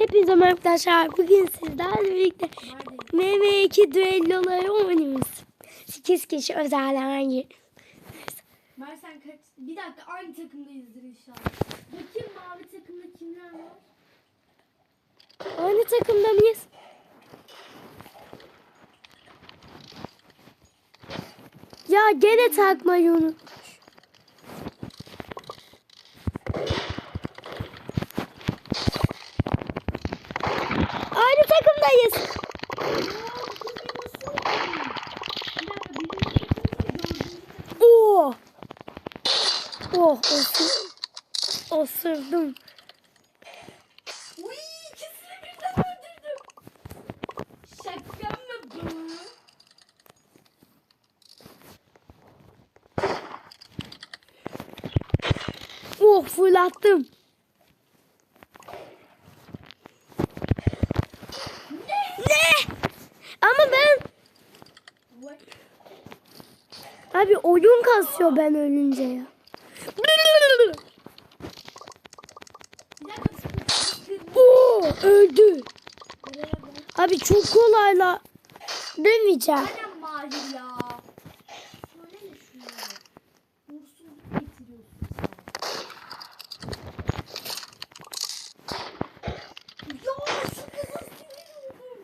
Hepinize merhaba arkadaşlar. Bugün sizlerle birlikte MM2 düelloları oynuyoruz. 8 kişi özel yer. Mer sen kaç? Bir dakika aynı takımdayızdır inşallah. Bakayım mavi takımda kimler var? Aynı takımda mıyız? Ya gene takmayı unutmuş. Aynı takımdayız. Oo. Oh, osur, osurdum. Uy ikisini birden öldürdüm. Şaka mı bu? Oh, fırlattım. Ne? Ama ben abi oyun kasıyor ben ölünce ya. Bir dakika. sıkı- Oo, öldü. Nereye bak? Abi çok kolayla demeyeceğim. Aynen Mahir ya. Söyleme şunu. Uğursuzluk getiriyorsun sen. Ya şu kızı sinir oldum.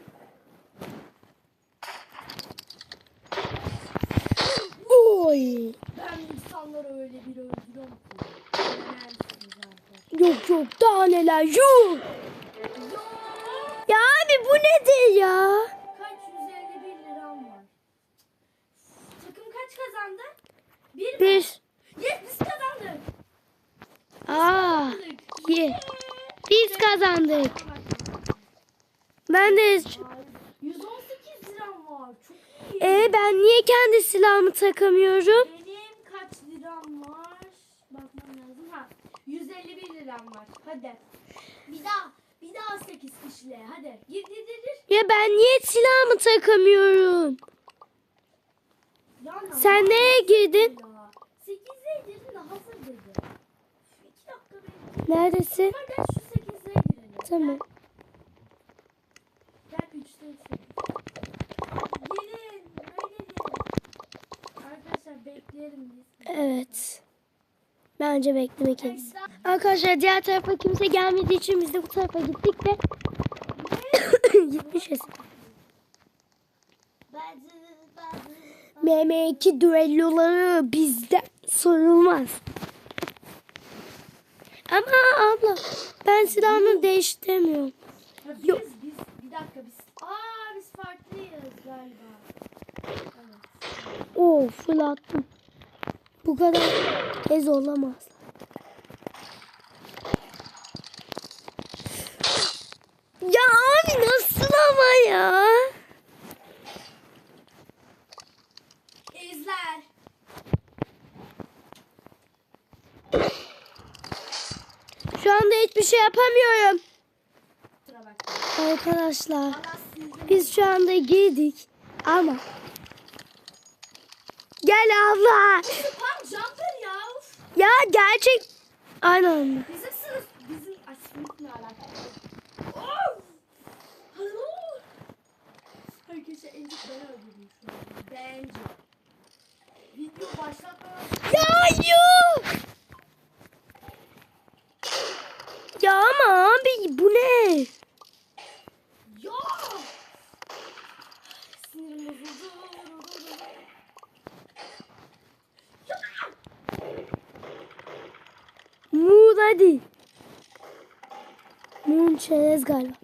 Oy. Ben insanları öyle bir öldürüyorum ki. Yok yok daha neler yuh. Abi bu nedir ya? kaç 151 liram var. Takım kaç kazandı? Bir mi? Bir. Yes biz kazandık. Aa. Biz kazandık. Bak, Ben de... bak. 118 liram var. Çok iyi. E ben niye kendi silahımı takamıyorum? Benim kaç liram var? Bakmam lazım. Ha, 151 liram var. Hadi. Bir daha, daha 8 kişiyle. Hadi. Gir gir gir gir. Ya ben niye silahımı takamıyorum? Ya, Sen neye girdin? 8'e girdin de hazır dedi. 2 dakika bekle. Neredesin? Gel şu 8'e girelim. Tamam. Gel 3'te Gelin. Buraya gelin. Arkadaşlar bekleyelim biz. Evet. Bence beklemek en iyisi. Arkadaşlar diğer tarafa kimse gelmediği için biz de bu tarafa gittik ve gitmişiz. MM2 düelloları bizde sorulmaz. Ama abla ben silahımı değiştirmiyorum. Ha, biz, Yok. biz, bir dakika biz. Aa biz farklıyız galiba. Evet. Oo fırlattım. Bu kadar ez olamaz. Ya abi nasıl ama ya? İzler. Şu anda hiçbir şey yapamıyorum. Arkadaşlar biz şu anda girdik ama Gel abla. Jumper ya. Ya gerçek Aynen. Bizim sınıf. Bizim ay sınıfla alakalı. Of. Hello. Arkadaşlar en çok ben öldürdüm şu an. Bence. Video başlatmadan. Ya yuh. Ya ama abi bu ne? Ya. Sinirim bozuldu. Moon hadi. Moon çerez galiba.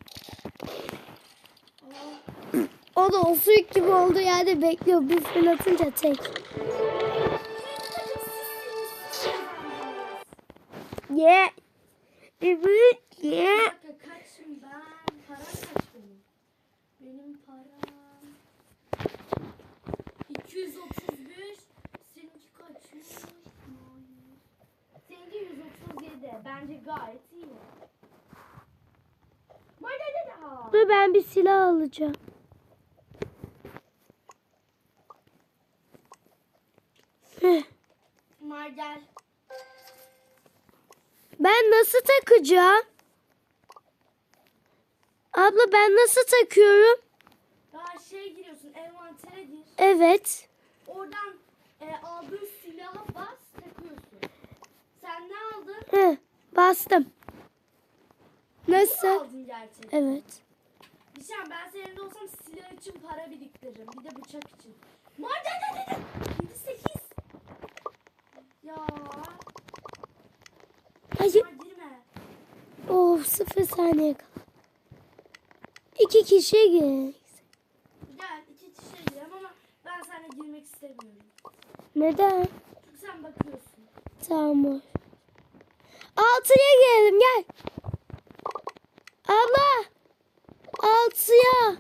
O da o gibi oldu yani bekliyor. Bir fırlatınca tek. Ye. Evet. Bir Ye. kaç 235. Seninki? Hayır. Seninki 137. Bence gayet iyi. Dur ben bir silah alacağım. Margel. Ben nasıl takacağım? Abla ben nasıl takıyorum? Daha şey giriyorsun envantere gir. Evet. Oradan e, aldığın silaha bas takıyorsun. Sen ne aldın? Hı, bastım. Nasıl? Evet. Nişan ben senin olsam silah için para biriktiririm. Bir de bıçak için. Maden 7 8. Ya. Hayır. Girme. Of sıfır saniye kala. İki kişi gir. Gel iki kişiye girelim ama ben seninle girmek istemiyorum. Neden? Çünkü sen bakıyorsun. Tamam. Altıya girelim gel. Abla. Altıya.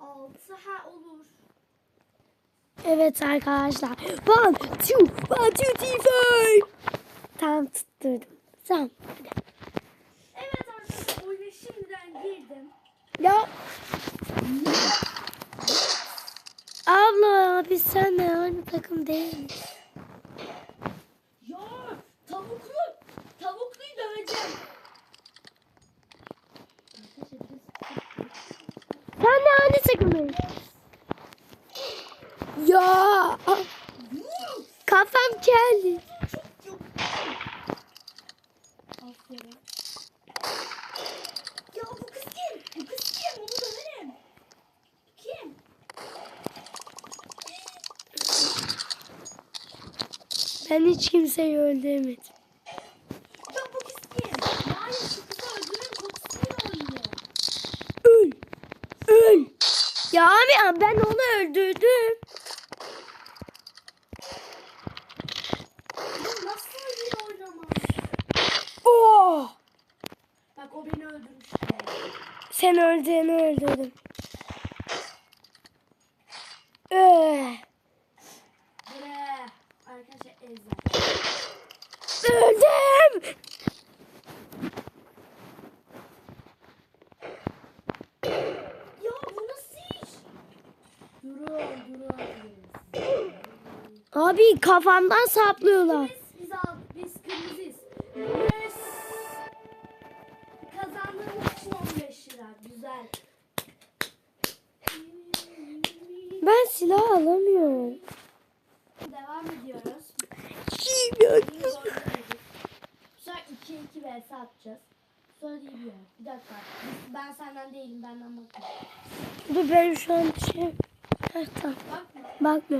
Altı ha olur. Evet arkadaşlar. One, two, one, two, three, four. Tam tutturdum. Tamam. Evet arkadaşlar oyuna şimdiden girdim. Ya. Abla biz seninle aynı takım değiliz. Ben hiç kimseyi öldüremedim. Şu kızı öldürün oynuyor. Öl. Öl. Ya abi ben onu öldürdüm. Ya nasıl oynuyor oynamaz? Oh. Bak o beni öldürmüş. Sen öldüğünü öldürdüm. Abi kafamdan saplıyorlar. Biz, biz, al, biz kırmızıyız. Kazandığımız için 15 lira. Güzel. Ben silah alamıyorum. Devam ediyoruz. Sonra 2 2 vs atacağız. Sonra değil bir dakika. Ben senden değilim. Benden bakma. Dur ben şu an bir şey... Heh, tamam. Bakma. Bakma.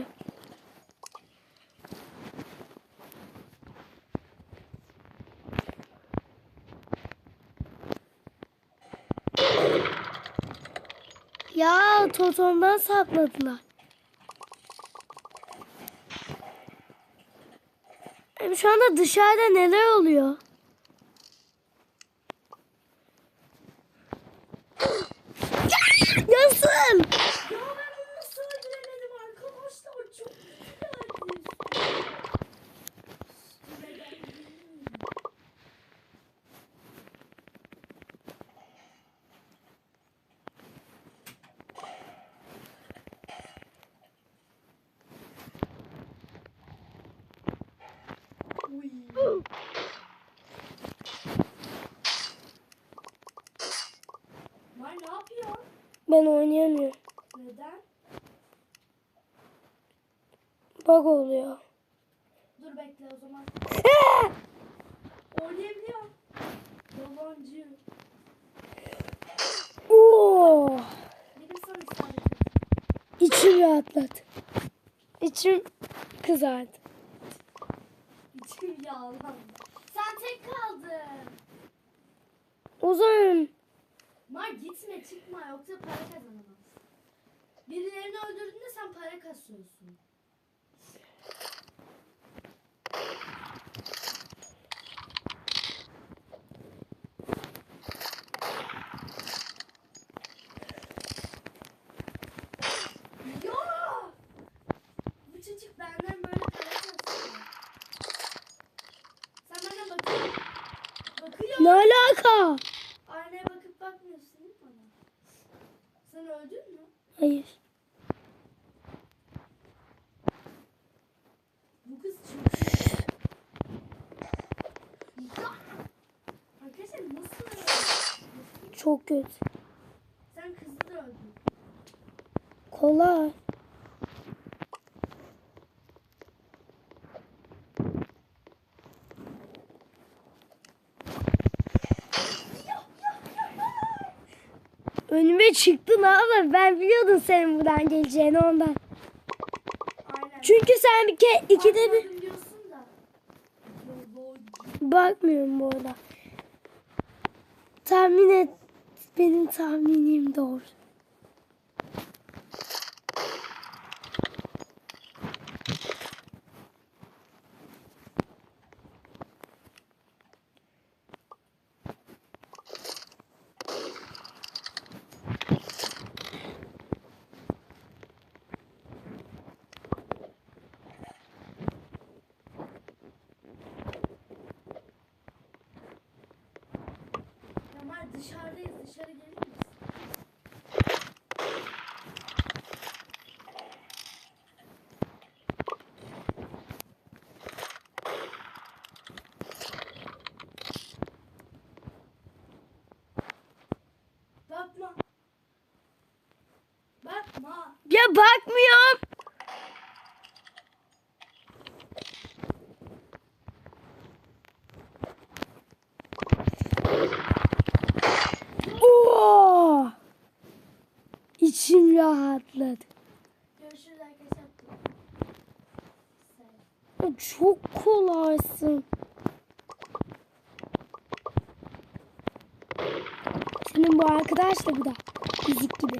Ya totomdan sapladılar. Hem Şu anda dışarıda neler oluyor? Nasıl? Ya ben onu nasıl öldüremedim arkadaşlar? Çok güzeldi. Uy. Var ne yapıyor? Ben oynayamıyorum. Neden? Bug oluyor. Dur bekle o zaman. Oynayabiliyor. Yalancı. Oo, Benim sana içim rahatladı. İçim kızardı. İçim yağlandı. Sen tek kaldın. O zaman Mar gitme çıkma yoksa para kazanamazsın. Birilerini öldürdüğünde sen para kasıyorsun. Ya! Bu çocuk benden böyle para kasıyor. Sen bana bakıyor. Bakıyor. ne alaka? Aynaya bakıp bakmıyorsun değil mi bana? Sen öldün mü? Hayır. Bu kız çok çok kötü. Sen kızı da öldün. Kolay. Önüme çıktın ama ben biliyordum senin buradan geleceğini ondan. Aynen. Çünkü sen bir kere ikide bir bakmıyorum bu arada. Tahmin et. Benim tahminim doğru. Dışarıdayız. Dışarı gelir misin? Bakma. Bakma. Ya bakmıyorum. Oo! İçim rahatladı. Görüşürüz arkadaşlar. Çok kolaysın. Senin bu arkadaş da bu da. Fizik gibi.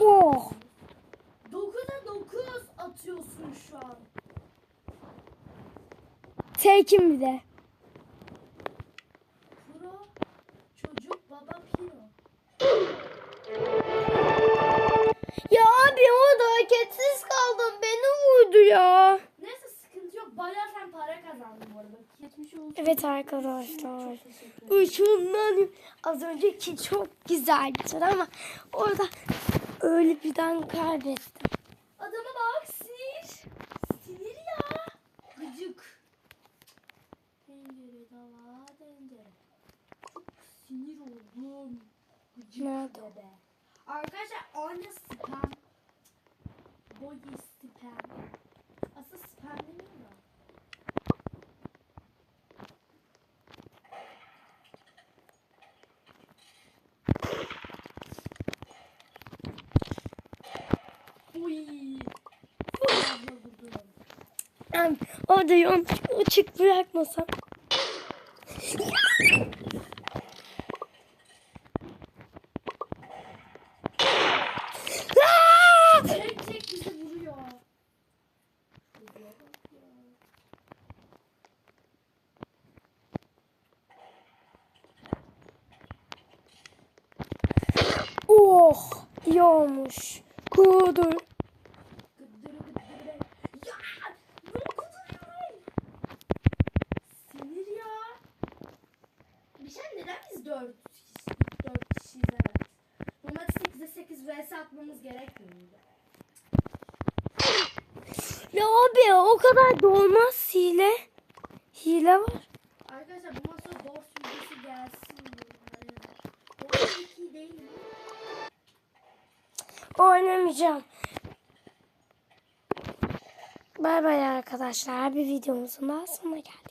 Oh! 9'a 9 atıyorsun şu an. Tekim bir de. Evet arkadaşlar. Uçumdan az önceki çok güzeldi ama orada öyle birden kaybettim. Adama bak sinir. Sinir ya. Gıcık. Tencere dava tencere. Çok sinir oldum. Gıcık Nerede? bebe. Arkadaşlar anne spam. Boy spam. Asıl spam demiyor da. Uy. Fazla vurdum. Yani orada yon açık bırakmasam. Aa! Tek tek bizi vuruyor. Vuruyor bak ya. Oh iyi olmuş. Kudur. Gıddırı gıddırı. Ya! Ne kuduruyorum? Sinir ya. Bir şey neden biz dört, dört kişiyiz evet. Normalde 8'e 8 vs atmamız gerekmiyor? Ya abi o kadar da olmaz hile. Hile var. Arkadaşlar bu masa boss videosu gelsin. Boss 2 değil mi? Oynamayacağım. Bay bay arkadaşlar. Bir videomuzun daha sonuna geldik.